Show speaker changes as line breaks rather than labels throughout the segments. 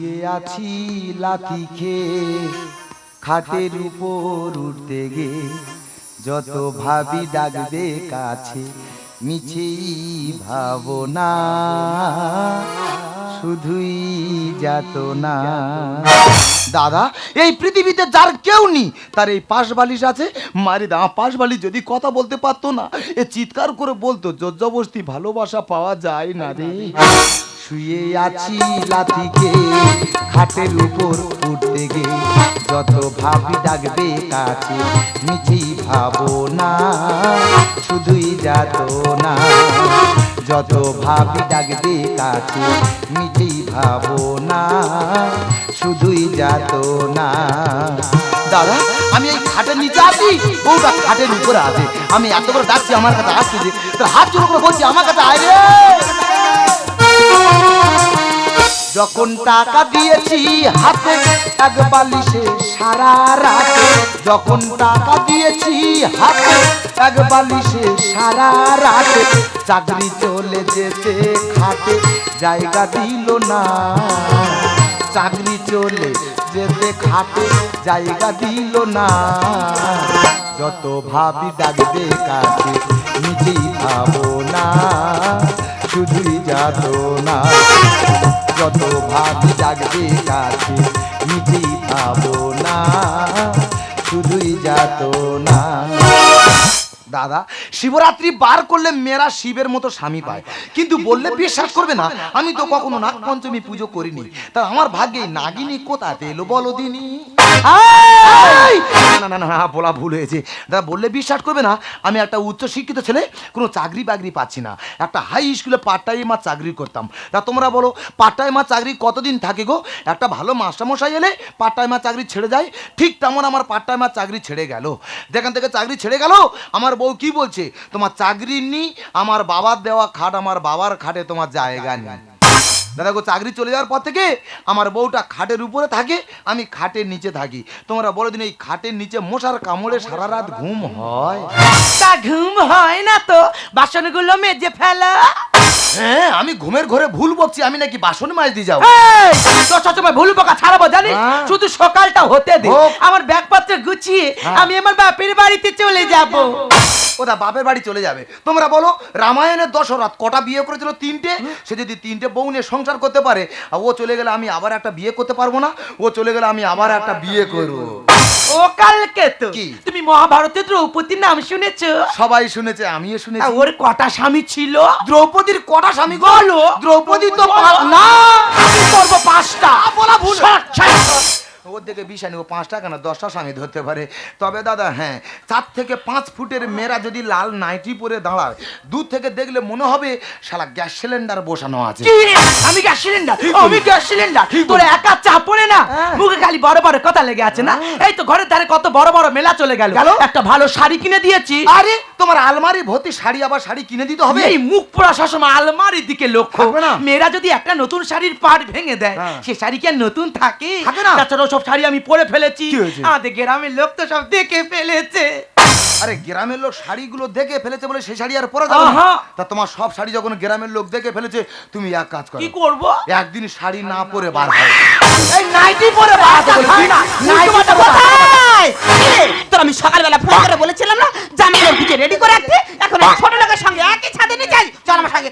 শুয়ে আছি লাথি খেয়ে। খাটের উপর উঠতে গে যত ভাবি ডাকবে কাছে, মিছেই ভাবনা। শুধুই যাত না দাদা, এই পৃথিবীতে যার কেউ নেই, তার এই পাশ বালিশ আছে। মারি দা পাশ বালিশ যদি কথা বলতে পারতো না, এ চিৎকার করে বলতো জর্জবস্তি ভালোবাসা পাওয়া যায় না রে। শুয়ে আছি লাথিকে, খাটের উপর উঠতে গে যত ভাবি ডাকবে কাছে মিছেই ভাবো না শুধুই যাত না যত ভাবি ডাকবে কাছে মিছেই ভাবো না শুধুই যাত না দাদা, আমি এই খাটের নিচে আছি, বউটা খাটের উপরে আছে। আমি এত করে ডাকছি, আমার কাছে আসছে তোর হাত জোর করে বলছি, আমার কাছে আয় রে। যখন টাকা দিয়েছি হাতে, এক বালিশে সারা রাতে। যখন টাকা দিয়েছি হাতে, এক বালিশে সারা রাতে। চাকরি চলে যেতে খাতে জায়গা দিল না। চাকরি চলে যেতে খাতে জায়গা দিল না। যত ভাবি ডাকবে কাছে, নিজেই ভাবো না। শুধুই যাত না। যত ভাব জাগবে কাছে নিজেই পাবো না। শুধুই যাত না। দাদা শিবরাত্রি বার করলে মেয়েরা শিবের মতো স্বামী পায়। কিন্তু বললে বিশ্বাস করবে না। আমি তো কখনো নাগ পঞ্চমী পুজো করিনি। তা আমার ভাগ্যে নাগিনী কোথাতে এলো বলো দিনি? না না না না বলা ভুল হয়েছে। দাদা বললে বিশ্বাস করবে না। আমি একটা উচ্চ শিক্ষিত ছেলে কোনো চাকরি বাকরি পাচ্ছি না। একটা হাই স্কুলে পার্ট টাইমার চাকরি করতাম। তা তোমরা বলো পার্ট টাইমার চাকরি কতদিন থাকে গো? একটা ভালো মাস্টারমশাই এলে পার্ট টাইমার চাকরি ছেড়ে যায়। ঠিক তেমন আমার পার্ট টাইমার চাকরি ছেড়ে গেল। যেখান থেকে চাকরি ছেড়ে গেল আমার বউ কি বলছে? তোমার চাকরি নি আমার বাবার দেওয়া খাট আমার বাবার খাটে তোমার জায়গা নেই। দাদা গো, চাকরি চলে যাওয়ার পর থেকে আমার বউটা খাটের উপরে থাকে, আমি খাটের নিচে থাকি। তোমরা বলে দিন, এই খাটের নিচে মশার কামড়ে সারা রাত ঘুম হয়?
তা ঘুম হয় না তো, বাসনগুলো মেজে ফেলা।
হ্যাঁ আমি ঘুমের ঘরে ভুল বকছি আমি নাকি বাসন মাছ দিয়ে যাব
এই, তোর সবসময় ভুল বকা ছাড়াবো জানিস
হ্যাঁ।
শুধু সকালটা হতে দে
হোক।
আমার ব্যাগপত্র গুছিয়ে
হ্যাঁ।
আমি আমার বাপের বাড়িতে চলে যাব
ওটা বাপের বাড়ি চলে যাবে। তোমরা বলো রামায়ণের দশরথ কটা বিয়ে করেছিল? তিনটে? সে যদি তিনটে বউ নিয়ে সংসার করতে পারে আর ও চলে গেলে আমি আবার একটা বিয়ে করতে পারব না ও চলে গেলে আমি আবার একটা বিয়ে করব।
ও কালকে তো। তুমি মহাভারতের দ্রৌপদীর নাম শুনেছো?
সবাই শুনেছে আমিও শুনেছি।
ওর কটা স্বামী ছিল?
দ্রৌপদীর কটা স্বামী?
বলো।
দ্রৌপদী তো না!
করব পাঁচটা।
বলা ভুল। ওর দিকে বিষানি ও পাঁচটা কেন দশটা স্বামী ধরতে পারে। তবে দাদা হ্যাঁ চার থেকে পাঁচ ফুটের মেয়েরা যদি লাল নাইটি পরে দাঁড়ায় দূর থেকে দেখলে মনে হবে শালা গ্যাস সিলিন্ডার বসানো আছে।
কি? আমি গ্যাস সিলিন্ডার? আমি গ্যাস সিলিন্ডার? তোর একা পড়ে না?
হ্যাঁ।
মুখে খালি বড় বড় কথা লেগে আছে না? এই তো ঘরের ধারে কত বড় বড় মেলা চলে গেল।
গেল?
একটা ভালো শাড়ি কিনে দিয়েছি।
আরে তোমার আলমারি ভর্তি শাড়ি আবার শাড়ি কিনে দিতে হবে?
এই মুখ পোড়া সবসময় আলমারির দিকে লক্ষ্য।
থাকবে না?
মেয়েরা যদি একটা নতুন শাড়ির পাট ভেঙে দেয়
হ্যাঁ।
সে শাড়ি কি আর নতুন থাকে?
থাকে না?
তাছাড়াও সব শাড়ি আমি পরে ফেলেছি। আমাদের গ্রামের লোক তো সব দেখে ফেলেছে।
আরে গ্রামের লোক শাড়িগুলো দেখে ফেলেছে বলে সেই শাড়ি আর পরা যাবে না? তা তোমার সব শাড়ি যখন গ্রামের লোক দেখে ফেলেছে তুমি এক কাজ করো।
কি করব?
একদিন শাড়ি না পরে বার হয়
এই নাইটি পরে বাড়াতে হয় না নাইটি পরে
কোথায়? তোর আমি সকালবেলা ফোন করে বলেছিলাম না জামাইয়ের পিঠে রেডি করে রাখতে। এখন ছোট লোকের সঙ্গে একই ছাদে নিয়ে যাই। চল আমার সঙ্গে।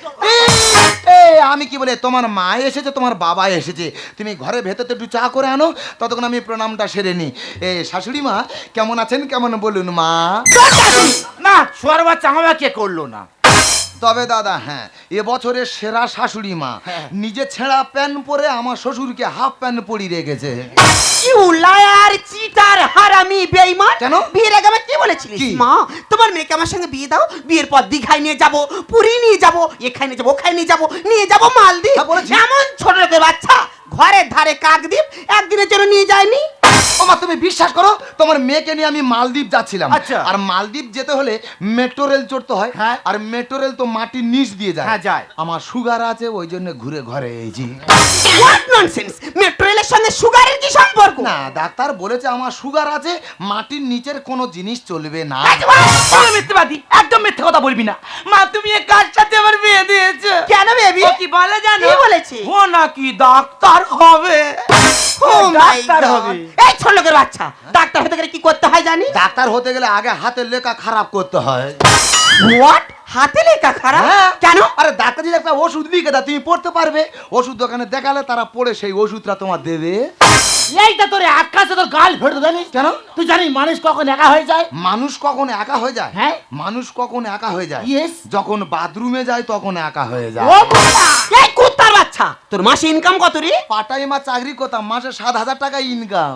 আমি কি বলে, তোমার মা এসেছে, তোমার বাবা এসেছে। তুমি ঘরে ভেতরতে একটু চা করে আনো, ততক্ষণ আমি প্রণামটা সেরে নিই। এ, শাশুড়ি মা, কেমন আছেন? কেমন বলুন মা?
না সোয়ার বাচ্চা আমাকে কে করল না?
তবে দাদা হ্যাঁ এবছরের সেরা শাশুড়ি মা নিজে ছেঁড়া প্যান্ট পরে আমার শ্বশুরকে হাফ প্যান্ট পরি রেখেছে
চুলায়ার চিটার হারামি বেইমান
কেন?
বিয়ের আগে আমার কি বলেছিলিস? মা তোমার মেয়েকে আমার সঙ্গে বিয়ে দাও বিয়ের পর দিঘায় নিয়ে যাব পুরী নিয়ে যাব এখানে নিয়ে যাব ওখানে নিয়ে যাব নিয়ে যাব মালদ্বীপ
হ্যাঁ।
এমন ছোট লোকের বাচ্চা ঘরের ধারে কাকদ্বীপ একদিনের জন্য নিয়ে যায়নি
ওমা তুমি বিশ্বাস করো তোমার মেয়েকে নিয়ে আমি মালদ্বীপ যাচ্ছিলাম
আচ্ছা।
আর মালদ্বীপ যেতে হলে মেট্রো রেল চড়তে হয়
হ্যাঁ।
আর মেট্রো রেল তো মাটির নিচ দিয়ে যায়
হ্যাঁ, যায়।
আমার সুগার আছে ওই জন্য ঘুরে ঘরে এইছি
হোয়াট ননসেন্স মেট্রো রেলের সঙ্গে সুগারের কি সম্পর্ক?
না ডাক্তার বলেছে আমার সুগার আছে মাটির নিচের কোনো জিনিস চলবে না।
মিথ্যেবাদী একদম মিথ্যে কথা বলবি না। মা তুমি এ কার সাথে আমার বিয়ে দিয়েছ?
কেন বেবি?
ও কি বলে জানো?
কি বলেছে?
ও নাকি ডাক্তার হবে। ডাক্তার হবে।
এই ছোট লোকের বাচ্চা ডাক্তার হতে গেলে কি করতে হয় জানি
ডাক্তার হতে গেলে আগে হাতের লেখা খারাপ করতে হয়।
হোয়াট হাতে লেখা খারাপ?
হ্যাঁ।
কেন?
আরে ডাক্তার যদি একটা ওষুধ লিখে দেয় তুমি পড়তে পারবে। ওষুধ দোকানে দেখালে তারা পড়ে সেই ওষুধটা তোমার দেবে।
এইটা তোর আকাশে তোর গাল ফেটে জানিস?
কেন?
তুই জানিস মানুষ কখন একা হয়ে যায়?
মানুষ কখন একা হয়ে যায়?
হ্যাঁ?
মানুষ কখন একা হয়ে যায়?
Yes.
যখন বাথরুমে যায় তখন একা হয়ে যায়।
ও বাবা!
এই কুত্তার বাচ্চা! তোর মাসে ইনকাম কত রে?
পাটাইমা চাকরি করতাম মাসে সাত হাজার টাকা ইনকাম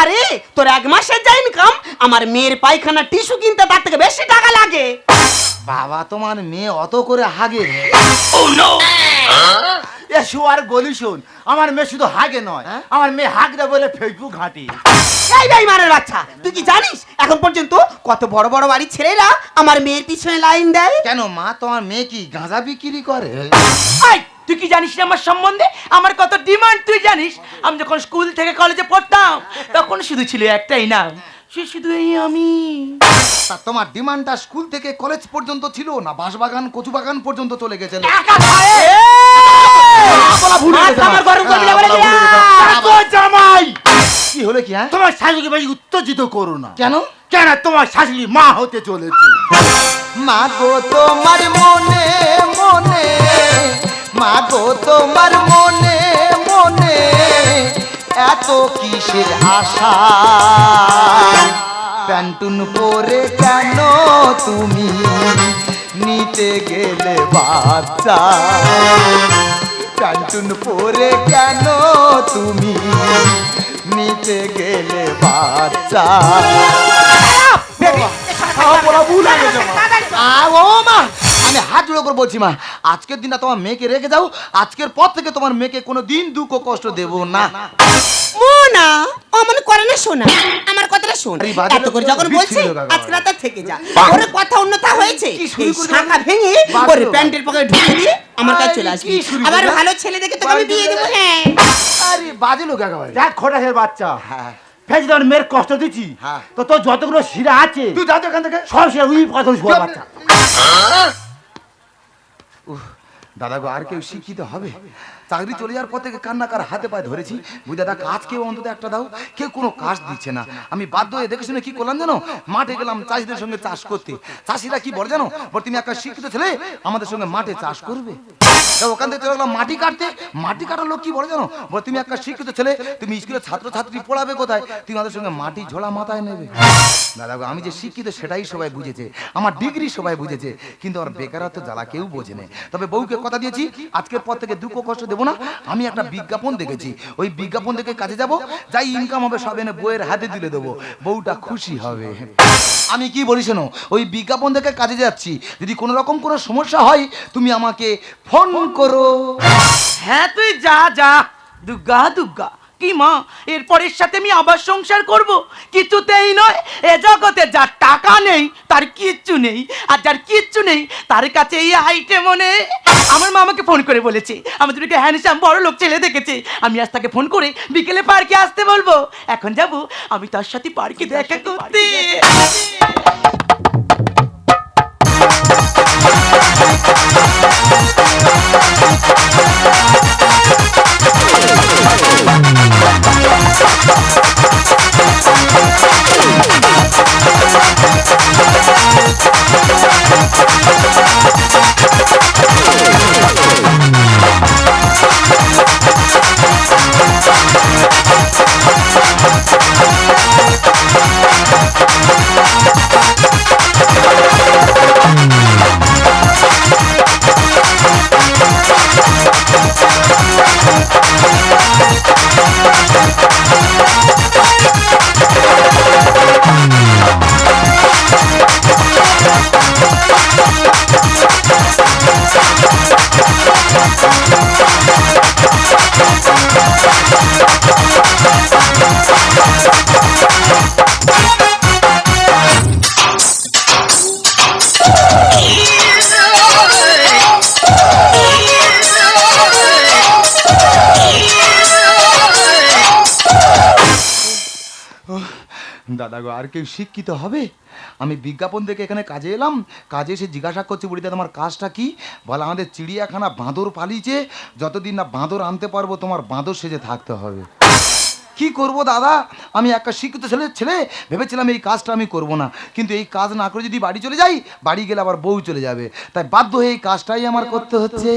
আরে তোর এক মাসের যা ইনকাম আমার মেয়ের পায়খানা টিস্যু কিনতে তার থেকে বেশি টাকা লাগে।
বাবা তোমার মেয়ে অত করে হাগে।
এ শুয়ার গলি শোন আমার মেয়ে শুধু হাগে নয়
হ্যাঁ?
আমার মেয়ে হাগরে বলে ফেসবুক ঘাঁটি।
এই বেইমানের বাচ্চা তুই কি জানিস? এখন পর্যন্ত কত বড় বড় বাড়ির ছেলেরা আমার মেয়ের পিছনে লাইন দেয়।
কেন মা তোমার মেয়ে কি গাঁজা বিক্রি করে?
তুই কি জানিস না আমার সম্বন্ধে? আমার কত ডিমান্ড তুই জানিস? আমি যখন স্কুল থেকে কলেজে পড়তাম তখন শুধু ছিল একটাই নাম সে শুধু এই আমি।
তা তোমার ডিমান্ডটা স্কুল থেকে কলেজ পর্যন্ত ছিল না বাঁশবাগান কচু বাগান পর্যন্ত চলে।
দেখো জামাই!
কি হলো কি হ্যাঁ?
তোমার শাশুড়িকে বেশি উত্তেজিত করো না।
কেন?
কেন তোমার শাশুড়ি মা হতে চলেছে?
মা গো তোমার মনে মনে। মা গো তোমার মনে এত কিসের আশা প্যান্টুন পরে কেন তুমি নিতে গেলে বাচ্চা? প্যান্টুন পরে কেন তুমি নিতে গেলে বাচ্চা? আ, ও মা। আমি হাত জোড়ো করে বলছি মা। আজকের দিনটা তোমার মেয়েকে রেখে যাও আজকের পর থেকে তোমার মেয়েকে কোনো দিন দুঃখ কষ্ট দেব না।
মোনা অমন করে না শোনা আমার কথাটা শোন। এত করে যখন বলছি আজকে রাতে থেকে যা। ওর কথা উন্নতা হয়েছে এই শাখা ভেঙে ওর প্যান্টের পকেটে ঢুকে দিয়ে আমার কাছে চলে আসবি। আবার ভালো ছেলে দেখে তোকে আমি বিয়ে দেবো হ্যাঁ।
আরে বাজে লোক একেবারে।
দেখ খোটাসের বাচ্চা।
হ্যাঁ।
ফেজ মেয়ের কষ্ট দিচ্ছি
হ্যাঁ।
তো তোর যতগুলো শিরা আছে
তুই যা তো এখান থেকে।
সব শিরা উই কথা শুয়া বাচ্চা।
দাদা গো আর কেউ শিক্ষিত হবে? চাকরি চলে যাওয়ার পর থেকে কান্নাকার হাতে পায়ে ধরেছি। বুঝ দাদা, কাজ কেউ অন্তত একটা দাও। কেউ কোনো কাজ দিচ্ছে না। আমি বাধ্য হয়ে দেখে শুনে কি করলাম জানো? মাঠে গেলাম চাষিদের সঙ্গে চাষ করতে। চাষিরা কি বলে জানো? বলে, তুমি একটা শিক্ষিত ছেলে, আমাদের সঙ্গে মাঠে চাষ করবে। ওখান থেকে চলে গেলাম মাটি কাটতে। মাটি কাটার লোক কি বলে জানো? বলে, তুমি একটা শিক্ষিত ছেলে, তুমি স্কুলে ছাত্র ছাত্রী পড়াবে কোথায়? তুমি আমাদের সঙ্গে মাটি ঝোলা মাথায় নেবে। দাদা আমি যে শিক্ষিত, সেটাই সবাই বুঝেছে। আমার ডিগ্রি সবাই বুঝেছে। কিন্তু আমার বেকারত্ব জ্বালা কেউ বোঝে তবে বউকে কথা দিয়েছি, আজকের পর থেকে দুঃখ কষ্ট দেবো না? আমি একটা বিজ্ঞাপন দেখেছি। ওই বিজ্ঞাপন দেখে কাজে যাব, যাই ইনকাম হবে সব এনে বইয়ের হাতে তুলে দেবো। বউটা খুশি হবে। আমি কি বলি শোনো, ওই বিজ্ঞাপন দেখে কাজে যাচ্ছি। যদি কোনো রকম কোনো সমস্যা হয়, তুমি আমাকে ফোন করো।
হ্যাঁ তুই যা যা। দুগ্গা দুর্গা কি মা? এরপরের সাথে আমি আবার সংসার করব? কিছুতেই নয়। এ জগতে যার টাকা নেই তার কিচ্ছু নেই। আর যার কিচ্ছু নেই তার কাছে এই আইটে মনে আমার মা আমাকে ফোন করে বলেছে আমার দুটোকে হ্যান্ডসাম বড় লোক ছেলে দেখেছে। আমি আজ তাকে ফোন করে বিকেলে পার্কে আসতে বলব। এখন যাব আমি তার সাথে পার্কে দেখা করতে।
Thank you. Thank দাদা আর কেউ শিক্ষিত হবে? আমি বিজ্ঞাপন দেখে এখানে কাজে এলাম। কাজে এসে জিজ্ঞাসা করছি, বুড়িদা আমার কাজটা কি? বলে, আমাদের চিড়িয়াখানা বাঁদর পালিয়েছে। যতদিন না বাঁদর আনতে পারব, তোমার বাঁদর সেজে থাকতে হবে। কি করব দাদা? আমি একটা শিক্ষিত ছেলে ছেলে ভেবেছিলাম এই কাজটা আমি করব না। কিন্তু এই কাজ না করে যদি বাড়ি চলে যাই বাড়ি গেলে আবার বউ চলে যাবে। তাই বাধ্য হয়ে এই কাজটাই আমার করতে হচ্ছে।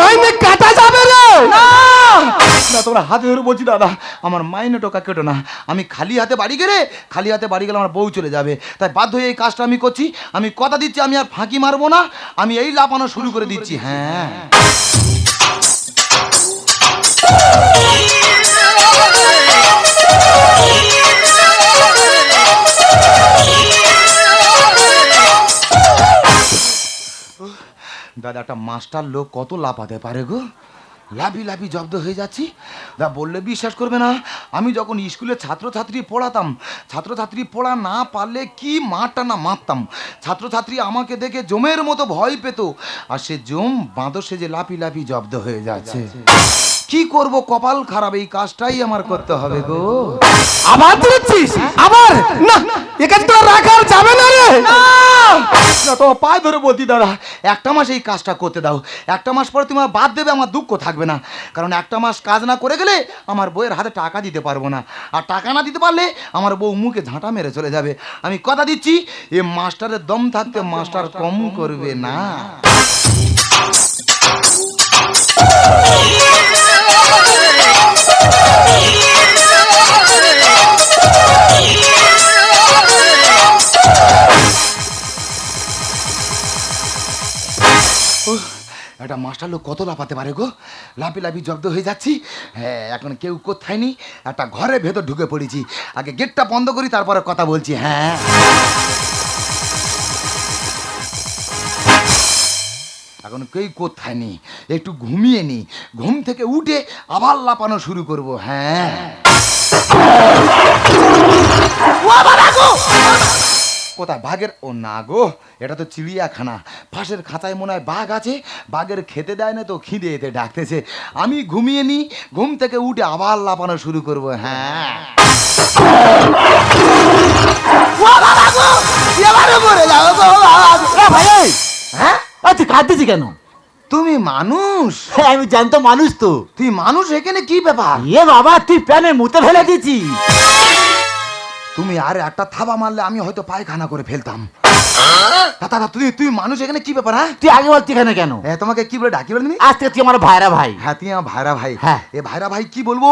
মাইনে কাটা যাবে
না! না তোমরা হাতে ধরে বলছি দাদা আমার মাইনে টোকা কেটো না। আমি খালি হাতে বাড়ি গেলে খালি হাতে বাড়ি গেলে আমার বউ চলে যাবে। তাই বাধ্য হয়ে এই কাজটা আমি করছি। আমি কথা দিচ্ছি আমি আর ফাঁকি মারবো না। আমি এই লাপানো শুরু করে দিচ্ছি। হ্যাঁ। দাদা, একটা মাস্টার লোক কত লাফাতে পারে গো? লাভি লাভি জব্দ হয়ে যাচ্ছি। দা, বললে বিশ্বাস করবে না। আমি যখন স্কুলে ছাত্রছাত্রী পড়াতাম, ছাত্রছাত্রী পড়া না পারলে কি মারটা না মারতাম। ছাত্রছাত্রী আমাকে দেখে জমের মতো ভয় পেত। আর সে জম বাঁদর সে যে লাফি লাফি জব্দ হয়ে যাচ্ছে। কি করব? কপাল খারাপ এই কাজটাই আমার করতে হবে গো।
আবার জুড়াচ্ছিস আবার? না এখানে তো রাখার যাবে না রে।
না! তো পায়ে ধরে বলতি দাদা একটা মাস এই কাজটা করতে দাও। একটা মাস পরে তুমি বাদ দেবে আমার দুঃখ থাকবে না। কারণ একটা মাস কাজ না করে গেলে আমার বউয়ের হাতে টাকা দিতে পারব না। আর টাকা না দিতে পারলে আমার বউ মুখে ঝাঁটা মেরে চলে যাবে। আমি কথা দিচ্ছি এ মাস্টারের দম থাকতে মাস্টার কম করবে না। একটা মাস্টার লোক কত লাফাতে পারে গো? লাফি লাফি জব্দ হয়ে যাচ্ছি। হ্যাঁ এখন কেউ কোথায় নি একটা ঘরের ভেতর ঢুকে পড়েছি। আগে গেটটা বন্ধ করি, তারপরে কথা বলছি হ্যাঁ। এখন কেউ কোথায় নি একটু ঘুমিয়ে নি ঘুম থেকে উঠে আবার লাপানো শুরু করব। হ্যাঁ। কোথায়? বাঘের? ও না গো এটা তো চিড়িয়াখানা। পাশের খাঁচায় মনে হয় বাঘ আছে। বাঘের খেতে দেয় না তো খিদে এতে ডাকতেছে। আমি ঘুমিয়ে নি ঘুম থেকে উঠে আবার লাপানো শুরু করব। হ্যাঁ। হ্যাঁ?
আচ্ছা কাঁদতেছি কেন?
তুমি মানুষ।
হ্যাঁ, আমি জানতো মানুষ তো।
তুই মানুষ এখানে কি ব্যাপার?
এ বাবা তুই প্যানে মুতে ফেলে দিয়েছি
তুমি আর একটা থাবা মারলে আমি হয়তো পায়খানা করে ফেলতাম। দাদা তুই তুই মানুষ এখানে কি ব্যাপার হ্যাঁ?
তুই আগে বলতি এখানে কেন?
এ, তোমাকে কি বলে ডাকি বলে তুমি?
আজ থেকে তুই আমার ভাইরা ভাই।
হ্যাঁ তুই আমার ভাইরা ভাই।
হ্যাঁ।
এ ভাইরা ভাই কি বলব?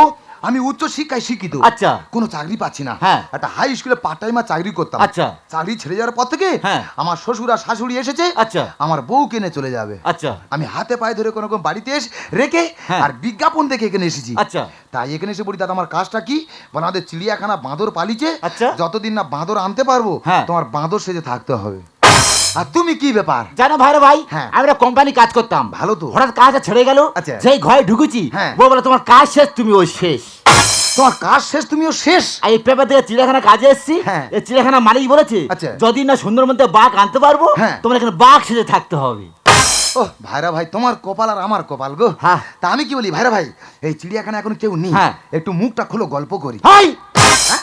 আমি উচ্চ শিক্ষায় শিক্ষিত
আচ্ছা।
কোনো চাকরি পাচ্ছি না
হ্যাঁ।
একটা হাই স্কুলে পার্ট টাইমার চাকরি করতাম
আচ্ছা।
চাকরি ছেড়ে যাওয়ার পর থেকে
হ্যাঁ।
আমার শ্বশুর আর শাশুড়ি এসেছে
আচ্ছা।
আমার বউ কেনে চলে যাবে
আচ্ছা
আমি হাতে পায়ে ধরে কোনো রকম বাড়িতে এসে রেখে
হ্যাঁ।
আর বিজ্ঞাপন দেখে এখানে এসেছি
আচ্ছা।
তাই এখানে এসে বলি দাদা আমার কাজটা কি আমাদের চিড়িয়াখানা বাঁদর পালিছে
আচ্ছা।
যতদিন না বাঁদর আনতে পারব
হ্যাঁ।
তোমার বাঁদর সেজে থাকতে হবে আর তুমি কি ব্যাপার
জানো ভাইরা ভাই
হ্যাঁ।
আমি কোম্পানি কাজ করতাম
ভালো তো।
হঠাৎ কাজটা ছেড়ে গেল
আচ্ছা।
যেই ঘরে ঢুকেছি
হ্যাঁ।
বউ বলে তোমার কাজ শেষ তুমি ওই শেষ
তোমার কাজ শেষ তুমিও শেষ
আর এই পেপার থেকে চিড়িয়াখানা কাজে এসেছি
হ্যাঁ।
এই চিড়িয়াখানা মালিক বলেছে
আচ্ছা।
যদি না সুন্দর মধ্যে বাঘ আনতে পারব
হ্যাঁ।
তোমার এখানে বাঘ সেজে থাকতে হবে
ও ভাইরা ভাই তোমার কপাল আর আমার কপাল গো
হ্যাঁ।
তা আমি কি বলি ভাইরা ভাই এই চিড়িয়াখানা এখন কেউ নেই
হ্যাঁ।
একটু মুখটা খুলো গল্প করি
হাই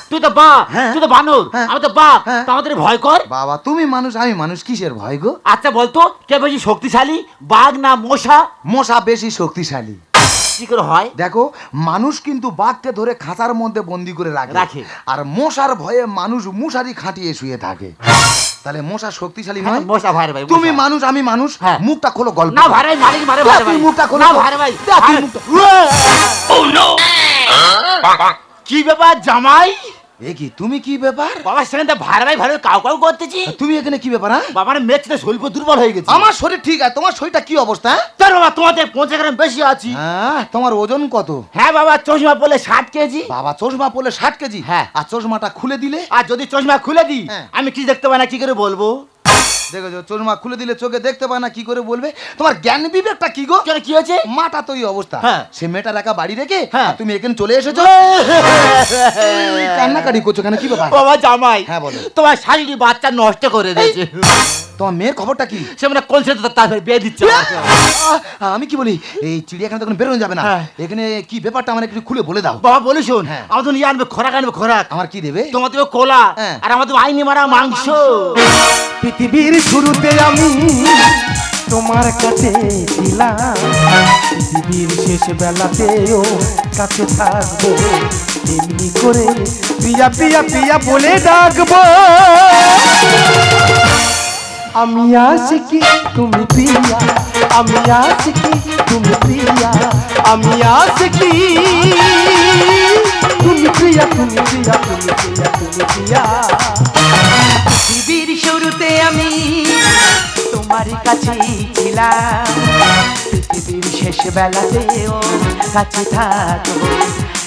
তুই তো বা
হ্যাঁ।
তুই তো বানর
হ্যাঁ।
আমি তো বা
হ্যাঁ।
তো আমাদের ভয় কর।
বাবা তুমি মানুষ আমি মানুষ কিসের ভয় গো?
আচ্ছা বলতো কে বেশি শক্তিশালী বাঘ না মশা?
মশা বেশি শক্তিশালী।
কি করে হয়?
দেখো মানুষ কিন্তু বাঘকে ধরে খাঁচার মধ্যে বন্দি করে রাখে। আর মশার ভয়ে মানুষ মশারি খাটিয়ে শুয়ে থাকে। তাহলে মশা শক্তিশালী নয়?
মশা ভাইরে ভাই
তুমি মানুষ আমি মানুষ। মুখটা খোলো গল্প
না। ভাইরে মালিক ভাই
মুখটা খোলো।
না ভাই
দেখ তুই
ভাইরে-
মুখটা-
কি ব্যাপার জামাই?
এ কি তুমি কি ব্যাপার?
বাবা সেখানে তো ভাইরে ভাই ভাইরে কাউ কাউ করতেছি।
তুমি এখানে কি ব্যাপার হ্যাঁ?
বাবার মেচতে শৈল্প দুর্বল হয়ে গেছে।
আমার শরীর ঠিক আছে তোমার শরীরটা কি অবস্থা? হ্যাঁ?
তোর বাবা তোমাদের পৌঁছে গ্রাম বেশি আছি।
হ্যাঁ তোমার ওজন কত?
হ্যাঁ বাবা চশমা পড়লে ষাট কেজি।
বাবা চশমা পড়লে ষাট কেজি?
হ্যাঁ।
আর চশমাটা খুলে দিলে?
আর যদি চশমা খুলে দিই
হ্যাঁ।
আমি কি দেখতে পাই না কি করে বলব?
দেখো চশমা খুলে দিলে চোখে দেখতে পায় না কি করে বলবে? তোমার জ্ঞান বিবেকটা কি গো?
কেন কি হয়েছে?
মাটা তো এই অবস্থা।
হ্যাঁ।
সে মেয়েটার একা বাড়ি রেখে
হ্যাঁ।
তুমি এখানে চলে এসেছ? কান্নাকাটি করছ কেন? কি ব্যাপার?
বাবা জামাই
হ্যাঁ, বলো।
তোমার শাশুড়ি বাচ্চা নষ্ট করে দিয়েছে।
তোমার মেয়ের খবরটা কি?
সে মানে কোন তারপরে বিয়ে দিচ্ছে?
আমি কি বলি? এই চিড়িয়াখানা তখন বেরোনো যাবে না।
হ্যাঁ।
এখানে কি ব্যাপারটা আমার একটু খুলে বলে দাও।
বাবা বলি শোন
হ্যাঁ।
আমার তো নিয়ে আনবে খোরাক আনবে খোরাক।
আমার কি দেবে?
তোমার দেবে কোলা
হ্যাঁ।
আর আমার দেবে আইনি মারা মাংস।
পৃথিবীর শুরুতে আমি তোমার কাছে ছিলাম। পৃথিবীর শেষ বেলাতেও কাছে থাকব। এমনি করে প্রিয়া প্রিয়া প্রিয়া বলে ডাকবো। আমি আশিকি তুমি প্রিয়া? আমি আশিকি তুমি প্রিয়া? আমি আশিকি তুমি প্রিয়া তুমি প্রিয়া তুমি প্রিয়া তুমি প্রিয়া?
পৃথিবীর শুরুতে আমি তোমার কাছেই ছিলাম। পৃথিবীর শেষ বেলাতেও কাছে থাকব।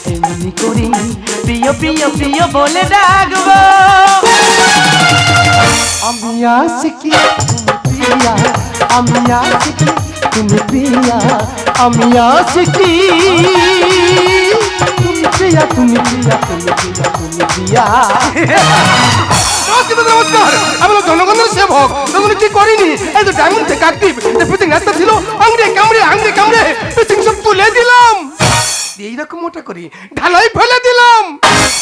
এমনি করি প্রিয় প্রিয় প্রিয় বলে ডাকবো।
আমি আশিকি প্রিয়া। আমি আশিকি তুমি প্রিয়া। আমি আশিকি প্রিয়া তুমি প্রিয়া তুমি প্রিয়া তুমি নমস্কার। আমি জনগণের সেবক। তখন কি করিনি? এই তো ডায়মন্ড থেকে অ্যাক্টিভ পিচিং রাস্তা ছিল আংড়ে কামড়ে আংড়ে কামড়ে পিচিং সব তুলে দিলাম। এইরকম মোটা করি। ঢালাই ফেলে দিলাম।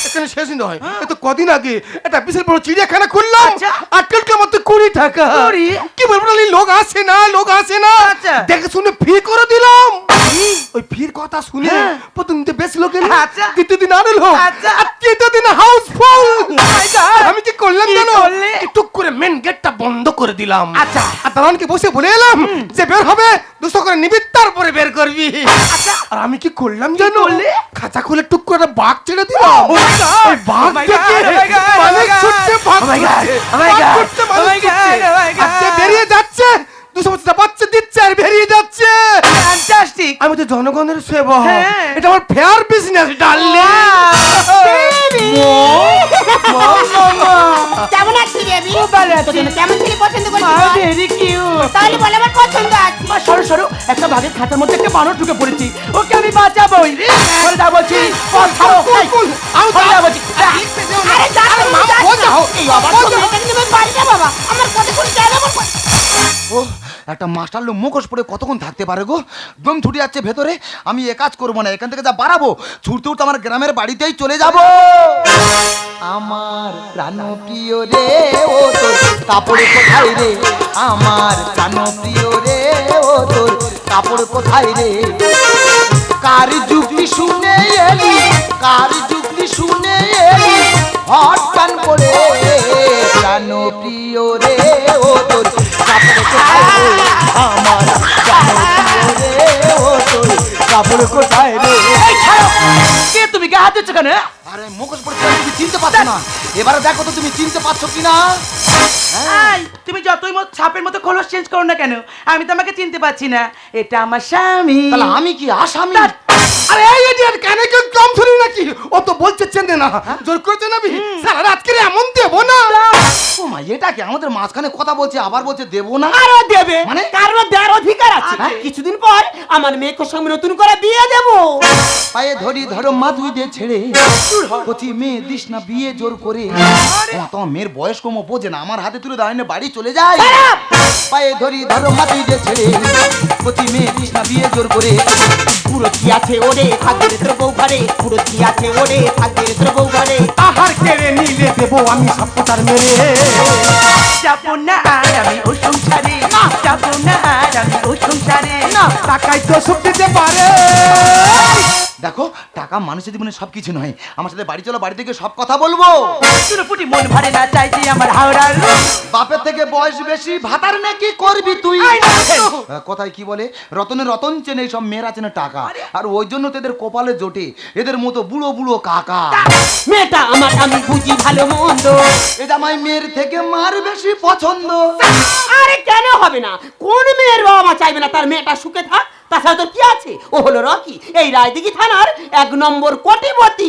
এখানে শেষ নয়। এ তো কদিন আগে একটা বিশাল বড় চিড়িয়াখানা খুললাম। আটকে মতো কুড়ি টাকা। কি বলব লোক আসে না লোক আসে না।
আচ্ছা।
দেখে শুনে ফি করে দিলাম। ওই ফির কথা শুনে
হ্যাঁ।
প্রথম দিন বেশ লোক
আচ্ছা।
দ্বিতীয় দিন আরও লোক
আচ্ছা।
তৃতীয় দিন হাউস আমি কি করলাম জানো টুক করে মেন গেটটা বন্ধ করে দিলাম
আচ্ছা।
আর দালানকে বসে বলে এলাম যে বের হবে দুশো করে নিবি তারপরে বের করবি আর আমি কি করলাম জানো? খাঁচা খুলে টুক করে বাঘ ছেড়ে দিলাম
Oh!
ওই বাঘ
Oh! Oh! Oh
মানুষ ছুটছে বাঘ
Oh!
ছুটছে,
Oh Oh
মানুষ ছুটছে।
Oh
বেরিয়ে যাচ্ছে বছরটা বাচ্চা দিচ্ছে আর বেরিয়ে যাচ্ছে
ফ্যান্টাস্টিক
আমি তো জনগণের সেবক
হ্যাঁ।
এটা আমার ফেয়ার বিজনেস ডাললে
কেমন আছিস বেবি
খুব ভালো আছি।
কেমন ছেলে পছন্দ করছিস বল?
ভেরি কিউট
তাহলে বলে আমার পছন্দ আছে
মা সরো সরো একটা ভাগের খাতার মধ্যে একটা বানর ঢুকে পড়েছি ওকে আমি বাঁচাবোই বলে যা বলছি বল ছাড়ো এই,
আমি
বলে যা বলছি
আরে যা তুমি
মা,
যা। এই বাবা
বোঝাও।
তুমি এখানে নেমে বাড়ি যা বাবা আমার কতক্ষণ যাবে আমার ক-
ও একটা মাস্টার লোক মুখোশ পরে কতক্ষণ থাকতে পারে গো? দম ছুটে যাচ্ছে ভেতরে, আমি এ কাজ করব না, এখান থেকে যা বাড়াবো, ছুটতে উঠতে আমার গ্রামের বাড়িতেই চলে যাব। আমার প্রাণ প্রিয় রে, ও তোর কাপড় কোথায় রে? আমার প্রাণ প্রিয় রে, ও তোর কাপড় কোথায় রে? কার যুক্তি শুনে এলি, কার যুক্তি শুনে এলি হট পান করে প্রাণ প্রিয় রে ও তোর কাপড় কোথায় রে? আমার প্রাণ প্রিয় রে ও তোর কাপড় কোথায় রে?
কে তুমি? গা হাত দিচ্ছ কেন? হ্যাঁ?
আরে মুখোশ পড়ে তুমি চিনতে পারছ না? এবারে দেখো তো তুমি চিনতে পারছ কিনা?
এই, তুমি যতই মত ছাপের মতো খোলস চেঞ্জ করো না কেন আমি তো আমাকে চিনতে পারছি না। এটা আমার স্বামী।
তাহলে আমি কি আসামি?
আরে এই কানে কেউ কম ধরি নাকি? ও তো বলছে চেনে না। জোর করে চেনাবি? সারা রাত করে এমন দেবো না?
ও মা এটা কি? আমাদের মাঝখানে কথা বলছে আবার বলছে দেবো না?
আরও দেবে।
মানে?
কারণ দেওয়ার অধিকার আছে।
আছে।
কিছুদিন পর আমার মেয়েকে সঙ্গে নতুন করে বিয়ে দেবো।
পায়ে ধরি ধরো মা তুই ছেড়ে মেয়ে দিস না বিয়ে জোর করে। তোমার মেয়ের বয়স কম বোঝে না। আমার হাতে তুলে দাঁড়িয়ে বাড়ি চলে যায়। পায়ে ধরি ধরো মা তুই দে ছেড়ে। কচি মেয়ে দিস না বিয়ে জোর করে।
পুরো কি আছে ওরে? থাকবে ভাগ্যের দ্রব ঘরে পুরো আছে ওরে ভাগ্যের রে ঘরে।
আহার কেড়ে নিলে দেবো আমি সপ্তাহ মেরে।
যাব না আর আমি ও সংসারে যাব না আর আমি ও সংসারে।
না। তো সুখ দিতে পারে।
দেখো টাকা মানুষের জীবনে সব কিছু নয়। আমার সাথে বাড়ি চলো বাড়ি থেকে সব কথা বলব।
পুটি মন ভরে না চাইছি আমার হাওড়ার
বাপের থেকে বয়স বেশি ভাতার নাকি করবি তুই? কথায় কি বলে? রতনে রতন চেনে সব মেয়েরা চেনে টাকা। আর। ওই জন্য তো এদের কপালে জোটে। এদের মতো বুড়ো বুড়ো কাকা।
মেয়েটা আমার আমি বুঝি ভালো মন্দ।
এ জামাই মেয়ের থেকে মার বেশি পছন্দ।
আরে কেন হবে না? কোন মেয়ের বাবা মা চাইবে না তার মেয়েটা সুখে থাক? তাছাড়া তোর কি আছে? ও হলো রকি। এই রায়দিঘি থানার এক নম্বর কোটিপতি।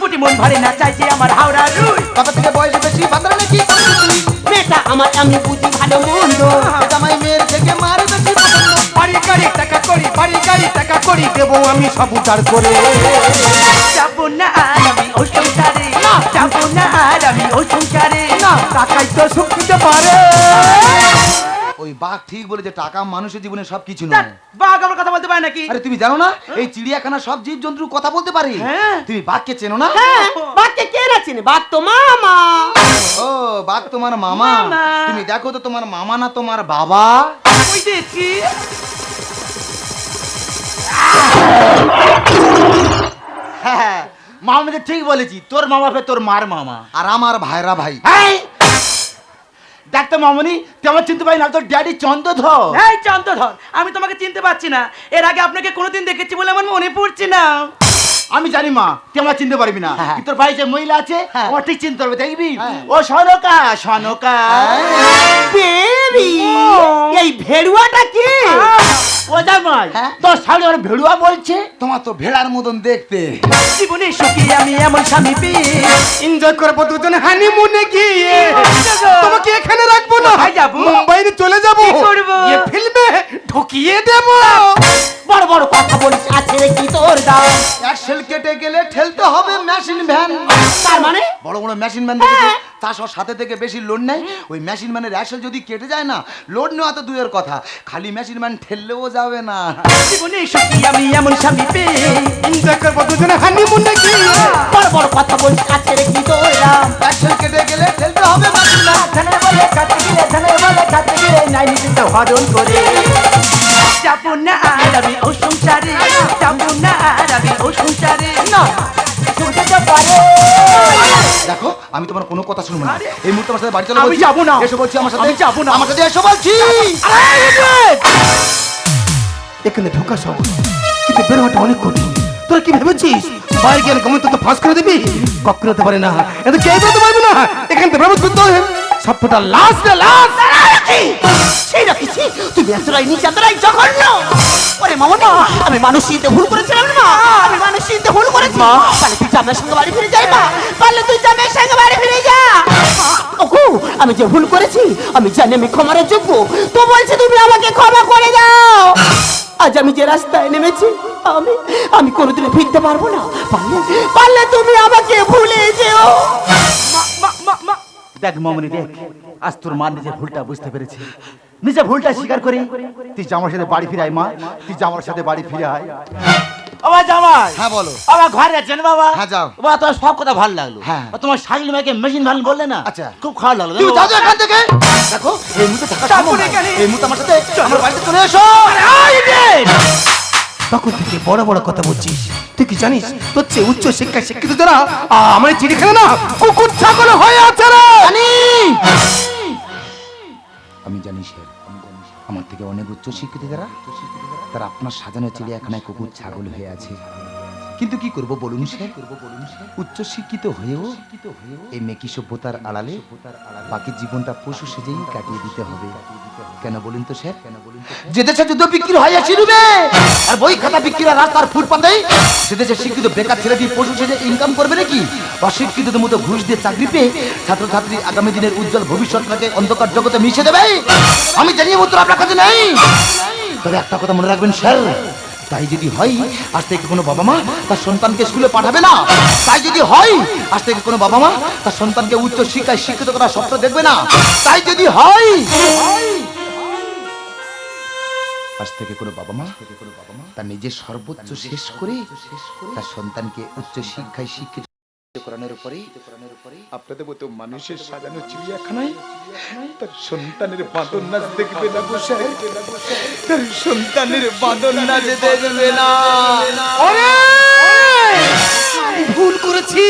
পুটি মন ভরে না চাইছি আমার হাওড়ার
বাপের থেকে বয়স বেশি ভাতার নাকি করবি
মেয়েটা আমার আমি বুঝি ভালো মন্দ।
জামাই মেয়ের থেকে মার বেশি
বাড়ি গাড়ি টাকা করি বাড়ি গাড়ি টাকা করি দেবো আমি সব উতার করে।
যাব না আর আমি ও সংসারে। যাব না আর আমি ও সংসারে।
না।
টাকাই তো সুখ দিতে পারে।
ওই বাঘ ঠিক বলেছে টাকা মানুষের জীবনে সব কিছু নয়।
বাঘ আমার কথা বলতে পারে নাকি?
আরে তুমি জানো না? এই চিড়িয়াখানা সব জীব জন্তু কথা বলতে পারে।
হ্যাঁ।
তুমি বাঘকে চেনো না?
হ্যাঁ বাঘকে কে না চিনে? বাঘ তো মামা।
ও বাঘ তোমার মামা।
মামা।
তুমি দেখো তো তোমার মামা না তোমার বাবা?
ওই দেখছি
হ্যাঁ মা আমি তো ঠিক বলেছি। তোর মা বাপে তোর মার মামা।
আর আমার ভাইরা ভাই।
এই! তো মামনি, তুই চিনতে পারি না, তোর ড্যাডি চন্দ্রধর।
এই চন্দ্রধর, আমি তোমাকে চিনতে পারছি না। এর আগে আপনাকে কোনোদিন দেখেছি বলে আমার মনে পড়ছে না।
আমি জানি মা তুই আমার চিনতে পারবি না।
হ্যাঁ।
তোর বাড়ি যে মহিলা আছে
হ্যাঁ।
আমার ঠিক চিনতে পারবে দেখবি?
হ্যাঁ।
ও সনকা সনকা।
বেবি এই ভেড়ুয়াটা কে?
ও জামাই
হ্যাঁ।
তোর সামনে আমার ভেড়ুয়া বলছে।
তোমার তো ভেড়ার মতন দেখতে।
জীবনে সুখী আমি এমন স্বামী পেয়ে।
এনজয় করব দুজনে হানিমুনে গিয়ে। তোমাকে এখানে রাখব না।
কোথায় যাব?
মুম্বাই চলে যাব।
কি করব?
গিয়ে ফিল্মে ঢুকিয়ে দেবো।
বড় বড় কথা বলিস আছে রে কি তোর
অ্যাক্সেল কেটে গেলে ঠেলতে হবে মেশিন ভ্যান
তার মানে?
বড় বড় মেশিন ভ্যান দেখেছ? তার সব সাথে থেকে বেশি লোড নেই ওই মেশিন ভ্যানের অ্যাক্সেল যদি কেটে যায় না লোড নেওয়া তো দূরের কথা। খালি মেশিন ভ্যান ঠেললেও যাবে না।
জীবনে সুখী আমি এমন স্বামী পেয়ে
এনজয় করব দুজনে হানিমুনে গিয়ে
বড় বড় কথা বলিস আছে রে কি তোর দাম
কেটে গেলে ঠেলতে হবে মেশিন ভ্যান
ধানের বলে কাটতে গেলে ধানের বলে কাটতে গেলে নাই নিজেকে হরণ করে। আমি
তোমার কোনো কথা শুনব না! এই মুহূর্তে আমার সাথে বাড়ি চলো
আমি যাব না।
এসে বলছি আমার সাথে
আমি যাব না।
আমার সাথে এসে বলছি।
এখানে ঢোকা সব। কিন্তু বের হওয়াটা অনেক কঠিন। তোরা কি ভেবেছিস? বাইরে গেলে গমন তো ফাঁস করে দিবি? কখনো হতে পারে না। এত কে বেরোতে পারবে না। এখান থেকে বেরোতে করতে হবে। সবটা লাস্ট লাস্ট।
সেই রাখিছি তুই ব্যস্তরাই নিচাতরাই জঘন্য। ওরে মামনি আমি মানুষ চিনতে ভুল করেছিলাম না আমি মানুষ চিনতে ভুল করেছি। পারলে তুই জামের সঙ্গে বাড়ি ফিরে যাই মা পারলে তুই জামের সঙ্গে বাড়ি ফিরে যা। ওগো আমি যে ভুল করেছি আমি জানি আমি ক্ষমার যোগ্য। তো বলছি তুমি আমাকে ক্ষমা করে দাও। আজ আমি যে রাস্তায় নেমেছি আমি আমি কোনোদিন ফিরতে পারব না। পারলে পারলে তুমি আমাকে ভুলে যেও।
দেখ মামনি দেখ আজ তোর মা নিজের ভুলটা বুঝতে পেরেছে। নিজে ভুলটা স্বীকার করি তুই জামার সাথে বাড়ি ফিরে আয় মা তুই জামার সাথে বাড়ি ফিরে আয়। বাবা জামাই!
হ্যাঁ বলো।
বাবা ঘরে আছেন বাবা?
হ্যাঁ, যাও।
বাবা তোমার সব কথা ভালো লাগল।
হ্যাঁ।
তোমার শাকিল মাকে মেশিন ভালো বললে না?
আচ্ছা।
খুব খারাপ লাগল।
তুমি যাও এখান থেকে। দেখো এই মুহূর্তে থাকা সম্ভব এই মুহূর্তে আমার সাথে আমার বাড়িতে চলে এসো।
তখন থেকে বড় বড় কথা বলছিস। তুই কি জানিস? তোর চেয়ে উচ্চ শিক্ষায় শিক্ষিত যারা আ, আমার চিড়িখানা না কুকুর ছাগল হয়ে আছে
আমি জানি স্যার আমার থেকে অনেক উচ্চ শিক্ষিত যারা তারা আপনার সাজানো চিড়িয়াখানায় কুকুর ছাগল হয়ে আছে। কিন্তু কি করব বলুন? স্যার করব বলুন? উচ্চ শিক্ষিত হয়েও এই মেকি সভ্যতার আড়ালে বাকি জীবনটা পশু সেজেই কাটিয়ে দিতে হবে। কেন বলুন তো স্যার? কেন বলুন যে দেশে যুদ্ধ বিক্রি হয় আসি আর বই খাতা বিক্রি হয় রাস্তার ফুটপাতেই সে দেশে শিক্ষিত বেকার ছেলেটি পশু সেজে ইনকাম করবে নাকি? অশিক্ষিতদের মতো ঘুষ দিয়ে চাকরি পেয়ে ছাত্রছাত্রী আগামী দিনের উজ্জ্বল ভবিষ্যৎটাকে অন্ধকার জগতে মিশে দেবে? আমি জানিয়ে উত্তর আপনার কাছে নেই। তবে একটা কথা মনে রাখবেন স্যার। তাই যদি হয়, আজ থেকে কোনো বাবা মা তার সন্তানকে স্কুলে পাঠাবে না। তাই যদি হয়, আজ থেকে কোনো বাবা মা তার সন্তানকে উচ্চ শিক্ষায় শিক্ষিত করার স্বপ্ন দেখবে না। তাই যদি হয়, আজ থেকে কোনো বাবা মা তার নিজের সর্বোচ্চ শেষ করে তার সন্তানকে উচ্চ শিক্ষায় শিক্ষিত করানোর পরেই আপনাদের মতো মানুষের সাজানো চিড়িয়াখানায় তার সন্তানের বাঁদর নাচ দেখবে না বসে তার সন্তানের বাঁদর নাচ দেখবে না।
আমি ভুল করেছি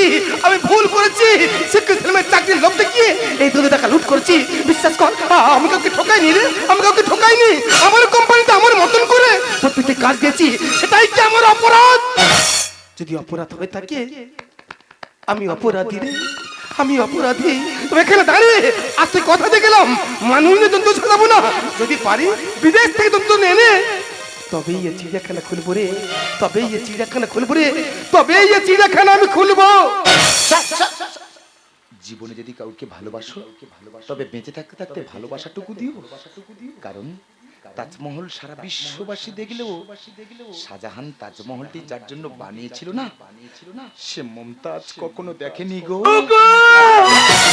আমি ভুল করেছি। ছেলেমেয়ের চাকরির লোক দেখিয়ে এই দুধে টাকা লুট করেছি। বিশ্বাস কর আমি কাউকে ঠকাইনি রে আমি কাউকে ঠকাইনি। আমার কোম্পানিতে আমার মতন করে প্রত্যেকটি কাজ দিয়েছি সেটাই কি আমার অপরাধ? যদি অপরাধ হয়ে থাকে আমি অপরাধী রে, আমি অপরাধী। তবে এখানে দাঁড়িয়ে আজ তুই কথা দিয়ে গেলাম। মানুষ জন্তু সাজাবো না। যদি পারি, বিদেশ থেকে জন্তু এনে তবেই এ চিড়িয়াখানা খুলবো রে, তবেই এ চিড়িয়াখানা খুলবো রে, তবেই এ চিড়িয়াখানা আমি খুলবো।
জীবনে যদি কাউকে ভালোবাসো, তবে বেঁচে থাকতে থাকতে ভালোবাসাটুকু দিও। কারণ তাজমহল সারা বিশ্ববাসী দেখলেও শাহজাহান তাজমহলটি যার জন্য বানিয়েছিল না সে মমতাজ কখনো দেখেনি গো।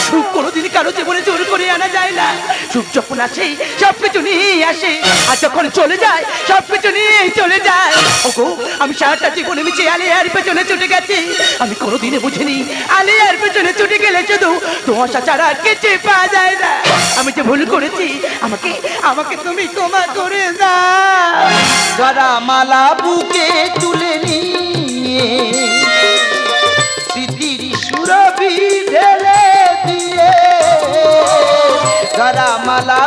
সুখ কোনোদিন কারও জীবনে জোর করে আনা যায় না। সুখ যখন আসে সব কিছু নিয়ে আসে। আর যখন চলে যায় সব কিছু নিয়ে চলে যায়। ওগো আমি সারাটা জীবনে মিছে আলিয়ার পেছনে ছুটে গেছি। আমি কোনোদিনে বুঝিনি আলিয়ার পেছনে ছুটে গেলে শুধু তোমার ছাড়া আর কিছু পাওয়া যায় না। আমি যে ভুল করেছি আমাকে আমাকে তুমি ক্ষমা করে
যারা মালা বুকে তুলে নিয়ে স্মৃতির সুরভি ঢেলে দিয়ে যারা মালা